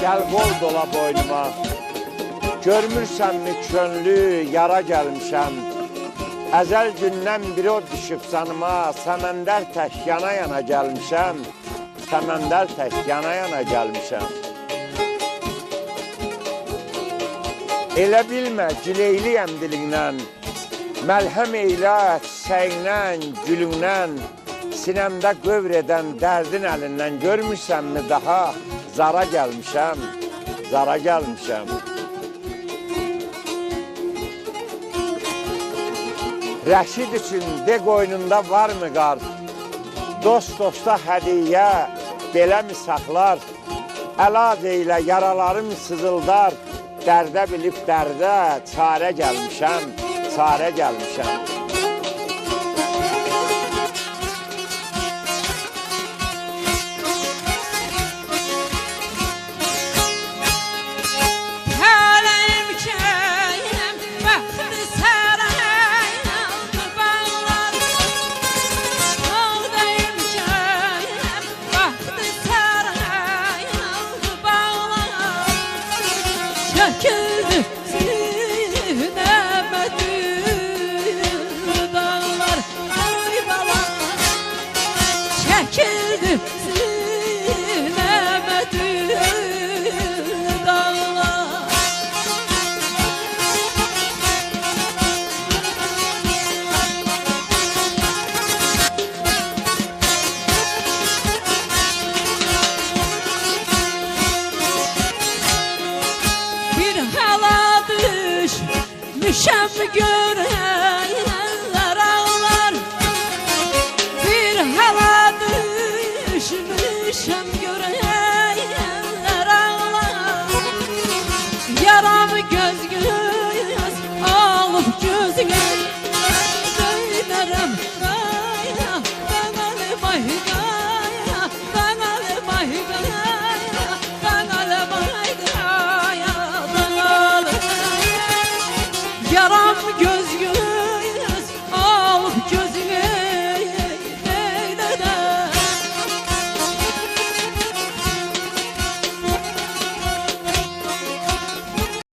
Gel kol dola boynuma. Görmürsən mi çönlü yara gəlmişəm Əzəl gündən biri o düşüb sanıma Səməndər tək yana yana gəlmişəm Səməndər tək yana yana gəlmişəm Elə bilmə gileyliyəm dilindən Məlhəm eylə çiçəyindən, gülündən Sinəmdə qövr edən dərdin əlindən Görmürsənmi daha zara gəlmişəm Zara gəlmişəm Rəşid üçün de qoynunda varmı qar? Dost dosta hədiyyə beləmi saxlar? Əlac eylə yaralarım sızıldar. Dərdə bilib dərdə çarə gəlmişəm, çarə gəlmişəm. Düşmüşem görenler